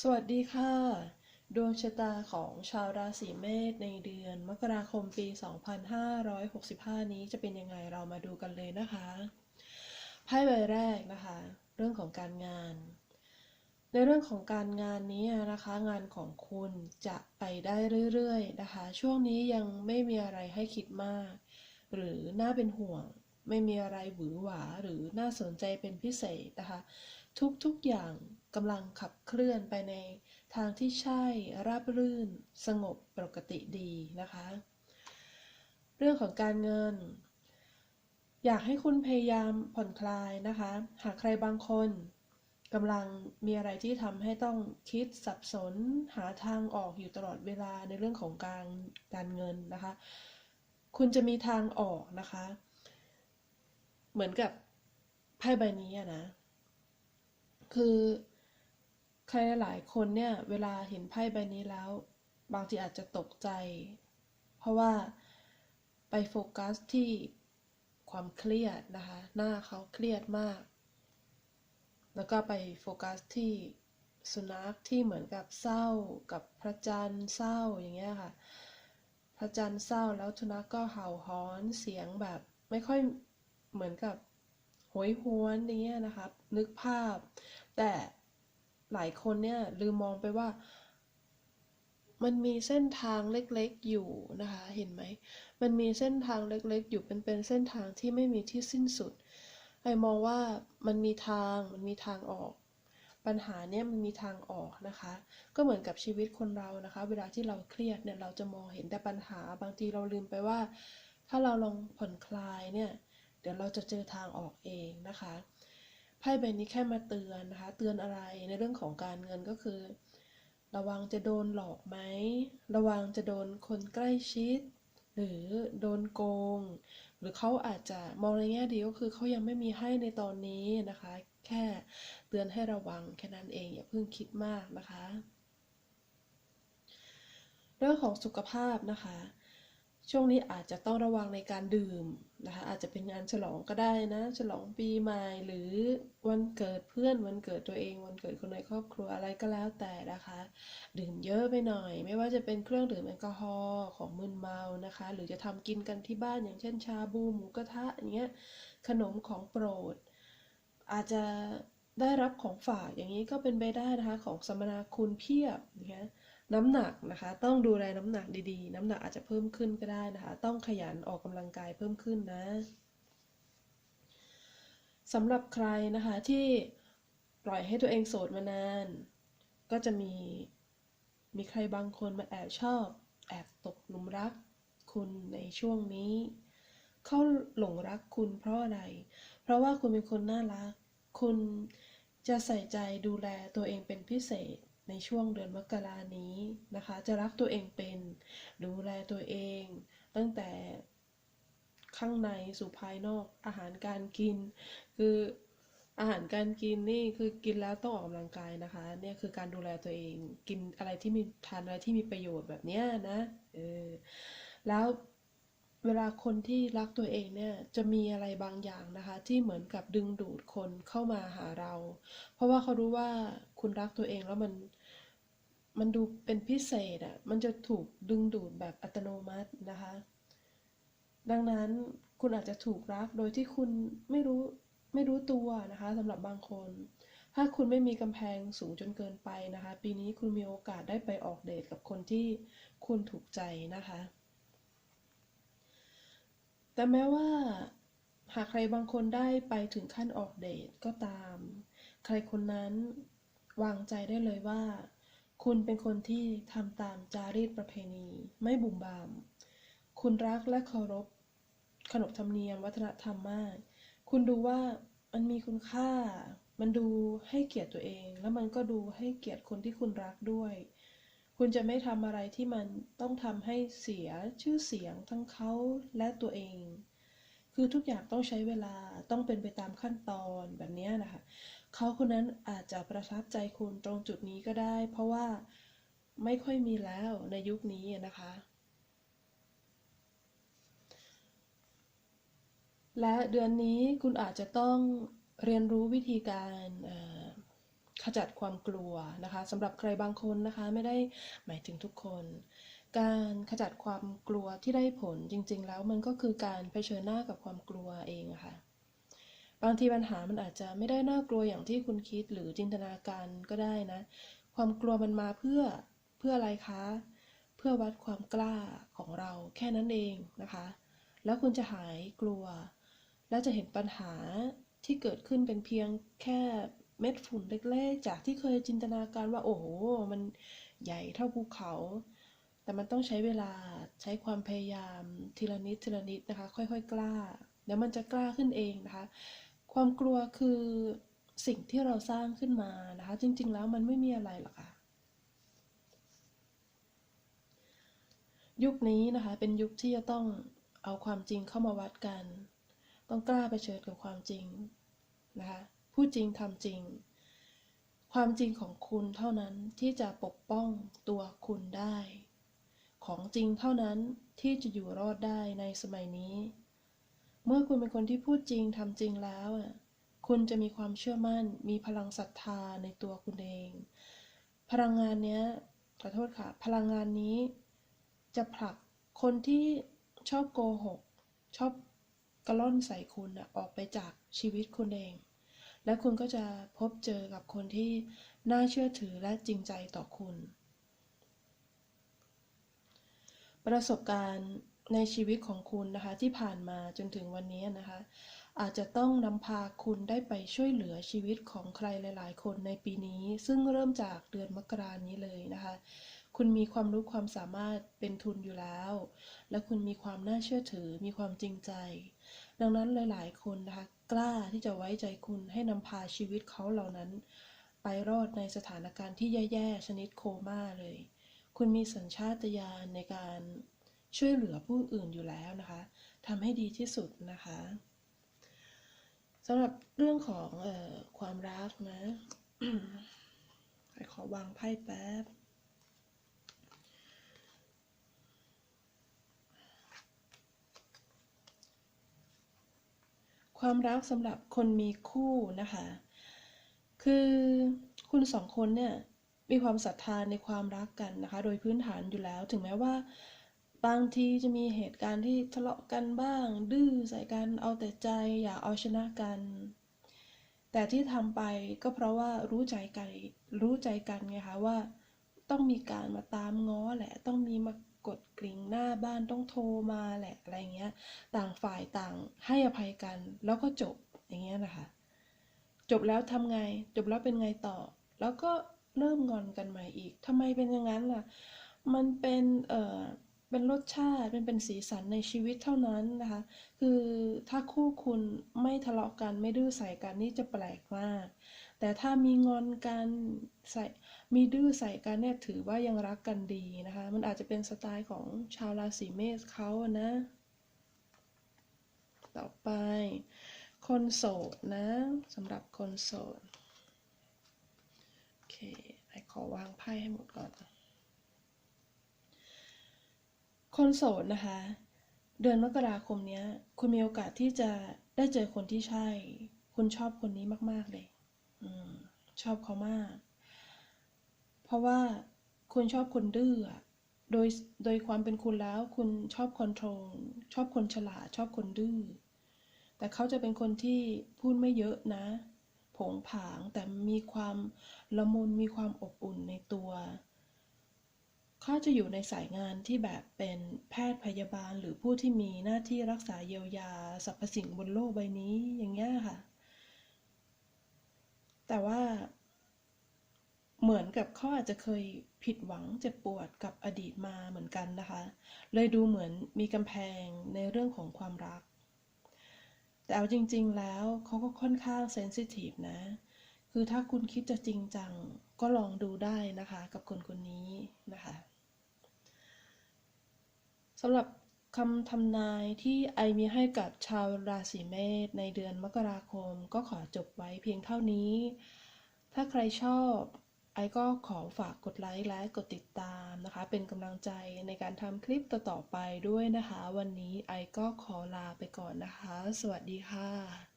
สวัสดีค่ะ ดวงชะตาของชาวราศีเมษในเดือน มกราคมปี 2565 นี้จะเป็นยังไงเรามาดูกันเลยนะคะไพ่ใบแรกนะคะ เรื่องของการงาน ในเรื่องของการงานนี้นะคะ งานของคุณจะไปได้เรื่อยๆนะคะ ช่วงนี้ยังไม่มีอะไรให้คิดมาก หรือน่าเป็นห่วง ไม่มีอะไรหวือหวาหรือน่าสนใจเป็นพิเศษนะคะ ทุกๆอย่าง กำลังขับเคลื่อนไปในทางที่ใช่ราบรื่น สงบปกติดีนะคะ เรื่องของการเงิน อยากให้คุณพยายามผ่อนคลายนะคะ หากใครบางคนกำลังมีอะไรที่ทำให้ต้องคิดสับสนหาทางออกอยู่ตลอดเวลาในเรื่องของการการเงินนะคะ คุณจะมีทางออกนะคะ เหมือนกับไพ่ใบนี้นะ คือ ใครหลายคนเนี่ยเวลาเห็นไพ่ใบนี้แล้ว บางทีอาจจะตกใจ เพราะว่าไปโฟกัสที่ความเครียดนะคะ หน้าเขาเครียดมาก แล้วก็ไปโฟกัสที่สุนัขที่เหมือนกับเศร้ากับพระจันทร์เศร้าอย่างเงี้ยค่ะ พระจันทร์เศร้าแล้วสุนัขก็เห่าหอนเสียงแบบไม่ค่อยเหมือนกับโหยหวนอย่างเงี้ยนะครับนึกภาพ แต่ หลายคนเนี่ยลืมมองไปว่า มันมีเส้นทางเล็กๆอยู่นะคะ เห็นไหม มันมีเส้นทางเล็กๆ อยู่เป็นเป็นเส้นทางที่ไม่มีที่สิ้นสุดไอมองว่ามันมีทางมันมีทางออก ปัญหาเนี่ยมันมีทางออกนะคะ ก็เหมือนกับชีวิตคนเรานะคะ เวลาที่เราเครียดเนี่ยเราจะมองเห็นแต่ปัญหาบางทีเราลืมไปว่า ถ้าเราลองผ่อนคลายเนี่ยเดี๋ยวเราจะเจอทางออกเองนะคะ ไพ่ใบนี้แค่มาเตือนนะคะ เตือนอะไรในเรื่องของการเงินก็คือ ระวังจะโดนหลอกไหม ระวังจะโดนคนใกล้ชิด หรือโดนโกง หรือเขาอาจจะมองในแง่ดีก็คือเขายังไม่มีให้ในตอนนี้นะคะ แค่เตือนให้ระวังแค่นั้นเองอย่าเพิ่งคิดมากนะคะ เรื่องของสุขภาพนะคะ ช่วงนี้อาจจะต้องระวังในการดื่มนะคะอาจจะเป็นงานฉลองก็ได้นะ ฉลองปีใหม่หรือวันเกิดเพื่อนวันเกิดตัวเอง วันเกิดคนในครอบครัวอะไรก็แล้วแต่นะคะ ดื่มเยอะไปหน่อย ไม่ว่าจะเป็นเครื่องดื่มแอลกอฮอล์ของมึนเมานะคะ หรือจะทำกินกันที่บ้านอย่างเช่นชาบูหมูกระทะอย่างเงี้ยขนมของโปรด อาจจะได้รับของฝากอย่างนี้ก็เป็นไปได้นะคะของสมนาคุณเพียบนะคะ น้ำหนักนะคะ ต้องดูแลน้ำหนักดีๆ น้ำหนักอาจจะเพิ่มขึ้นก็ได้นะคะ ต้องขยันออกกำลังกายเพิ่มขึ้นนะสำหรับใครนะคะที่ปล่อยให้ตัวเองโสดมานาน ก็จะมีมีใครบางคนมาแอบชอบ แอบตกหลุมรักคุณในช่วงนี้เขาหลงรักคุณเพราะอะไร เพราะว่าคุณเป็นคนน่ารัก คุณจะใส่ใจดูแลตัวเองเป็นพิเศษ ในช่วงเดือนมกรานี้นะคะ จะรักตัวเองเป็น ดูแลตัวเอง ตั้งแต่ข้างในสู่ภายนอกอาหารการกิน คืออาหารการกินนี่คือกินแล้วต้องออกกำลังกายนะคะเนี่ยคือการดูแลตัวเอง กินอะไรที่มีทานอะไรที่มีประโยชน์แบบเนี้ยนะเออแล้วเวลาคนที่รักตัวเองเนี่ยจะมีอะไรบางอย่างนะคะ ที่เหมือนกับดึงดูดคนเข้ามาหาเรา เพราะว่าเขารู้ว่าคุณรักตัวเองแล้วมัน มันดูเป็นพิเศษอะ่ะ มันจะถูกดึงดูดแบบอัตโนมัตินะคะ ดังนั้นคุณอาจจะถูกรักโดยที่คุณไม่รู้ไม่รู้ตัวนะคะสำหรับบางคน ถ้าคุณไม่มีกำแพงสูงจนเกินไปนะคะ ปีนี้คุณมีโอกาสได้ไปออกเดทกับคนที่คุณถูกใจนะคะ แต่แม้ว่า หากใครบางคนได้ไปถึงขั้นออกเดทก็ตาม ใครคนนั้นวางใจได้เลยว่า คุณเป็นคนที่ทำตามจารีตประเพณี ไม่บุ่มบาม คุณรักและเคารพ ขนบธรรมเนียมวัฒนธรรมมาก คุณดูว่ามันมีคุณค่า มันดูให้เกียรติตัวเอง แล้วมันก็ดูให้เกียรติคนที่คุณรักด้วย คุณจะไม่ทำอะไรที่มันต้องทำให้เสียชื่อเสียงทั้งเขาและตัวเอง คือทุกอย่างต้องใช้เวลาต้องเป็นไปตามขั้นตอนแบบนี้นะคะ เขาคนนั้นอาจจะประทับใจคุณตรงจุดนี้ก็ได้ เพราะว่าไม่ค่อยมีแล้วในยุคนี้นะคะ และเดือนนี้คุณอาจจะต้องเรียนรู้วิธีการขจัดความกลัวนะคะสำหรับใครบางคนนะคะไม่ได้หมายถึงทุกคน การขจัดความกลัวที่ได้ผลจริงๆ แล้วมันก็คือการเผชิญหน้ากับความกลัวเองะค่ะ บางทีปัญหามันอาจจะไม่ได้น่ากลัวอย่างที่คุณคิดหรือจินตนาการก็ได้นะ ความกลัวมันมาเพื่อเพื่ออะไรคะ เพื่อวัดความกล้าของเราแค่นั้นเองนะคะ แล้วคุณจะหายกลัว และจะเห็นปัญหาที่เกิดขึ้นเป็นเพียงแค่เม็ดฝุ่นเล็กๆ จากที่เคยจินตนาการว่าโอ้โหมันใหญ่เท่าภูเขา แต่มันต้องใช้เวลาใช้ความพยายามทีละนิดทีละนิดนะคะ ค่อยๆ กล้าเดี๋ยวมันจะกล้าขึ้นเองนะคะ ความกลัวคือสิ่งที่เราสร้างขึ้นมานะคะ จริง ๆ แล้วมันไม่มีอะไรหรอกค่ะ ยุคนี้นะคะ เป็นยุคที่จะต้องเอาความจริงเข้ามาวัดกัน ต้องกล้าไปเชิญกับความจริงนะคะพูดจริงทำจริง ความจริงของคุณเท่านั้นที่จะปกป้องตัวคุณได้ ของจริงเท่านั้นที่จะอยู่รอดได้ในสมัยนี้ เมื่อคุณเป็นคนที่พูดจริงทำจริงแล้วอะคุณจะมีความเชื่อมั่น มีพลังศรัทธาในตัวคุณเอง พลังงานเนี้ยขอโทษค่ะ พลังงานนี้จะผลักคนที่ชอบโกหก ชอบกระล่อนใส่คุณอะออกไปจากชีวิตคุณเอง และคุณก็จะพบเจอกับคนที่น่าเชื่อถือและจริงใจต่อคุณ ประสบการณ์ ในชีวิตของคุณนะคะที่ผ่านมาจนถึงวันนี้นะคะ อาจจะต้องนำพาคุณได้ไปช่วยเหลือชีวิตของใครหลาย ๆ คนในปีนี้ ซึ่งเริ่มจากเดือนมกรานี้เลยนะคะ คุณมีความรู้ความสามารถเป็นทุนอยู่แล้ว และคุณมีความน่าเชื่อถือมีความจริงใจ ดังนั้นหลาย ๆ คนนะคะกล้าที่จะไว้ใจคุณให้นำพาชีวิตเขาเหล่านั้น ไปรอดในสถานการณ์ที่แย่ ๆ ชนิดโคม่าเลย คุณมีสัญชาตญาณในการ ช่วยเหลือผู้อื่นอยู่แล้วนะคะทำให้ดีที่สุดนะคะสำหรับเรื่องของออความรักนะขอวางไพ่แป๊บความรักสำหรับคนมีคู่นะคะ คือคุณสองคนเนี่ยมีความศรัทธาในความรักกันนะคะ โดยพื้นฐานอยู่แล้ว ถึงแม้ว่า บางทีจะมีเหตุการณ์ที่ทะเลาะกันบ้าง ดื้อใส่กันเอาแต่ใจอยากเอาชนะกัน แต่ที่ทำไปก็เพราะว่ารู้ใจกันรู้ใจกันไงคะว่า ต้องมีการมาตามง้อแหละต้องมีมากดกริ่งหน้าบ้านต้องโทรมาแหละอะไรเงี้ย ต่างฝ่ายต่างให้อภัยกัน แล้วก็จบอย่างเงี้ยนะคะ จบแล้วทำไง จบแล้วเป็นไงต่อ แล้วก็เริ่มงอนกันใหม่อีกทำไมเป็นอย่างนั้นล่ะ มันเป็นเอ่อ เป็นรสชาติเป็นเป็นสีสันในชีวิตเท่านั้นนะคะ คือถ้าคู่คุณไม่ทะเลาะกันไม่ดื้อใส่กันนี่จะแปลกมาก แต่ถ้ามีงอนกันใส่มีดื้อใส่กันเนี่ยถือว่ายังรักกันดีนะคะ มันอาจจะเป็นสไตล์ของชาวราศีเมษเขานะ ต่อไป คนโสดนะสำหรับคนโสด โอเคไอขอวางไพ่ให้หมดก่อน คนโสดนะคะ เดือนมกราคมนี้คุณมีโอกาสที่จะได้เจอคนที่ใช่ คุณชอบคนนี้มากๆเลยอชอบเขามาก เพราะว่าคุณชอบคนดื้อโดยโดยความเป็นคุณแล้ว คุณชอบคอนโทรลชอบคนฉลาดชอบคนดื้อแต่เขาจะเป็นคนที่พูดไม่เยอะนะ ผงผางแต่มีความละมุนมีความอบอุ่นในตัว เขาจะอยู่ในสายงานที่แบบเป็นแพทย์พยาบาลหรือผู้ที่มีหน้าที่รักษาเยียวยาสรรพสิ่งบนโลกใบนี้อย่างเงี้ยค่ะ แต่ว่าเหมือนกับเขาอาจจะเคยผิดหวังเจ็บปวดกับอดีตมาเหมือนกันนะคะ เลยดูเหมือนมีกำแพงในเรื่องของความรัก แต่เอาจริง ๆ แล้วเขาก็ค่อนข้างเซนซิทีฟนะ คือถ้าคุณคิดจะจริงจังก็ลองดูได้นะคะ กับคนคนนี้นะคะ สำหรับคำทำนายที่ไอมีให้กับชาวราศีเมษในเดือนมกราคม ก็ขอจบไว้เพียงเท่านี้ ถ้าใครชอบไอก็ขอฝากกดไลค์และกดติดตามนะคะ เป็นกำลังใจในการทำคลิปต่อๆไปด้วยนะคะ วันนี้ไอก็ขอลาไปก่อนนะคะ สวัสดีค่ะ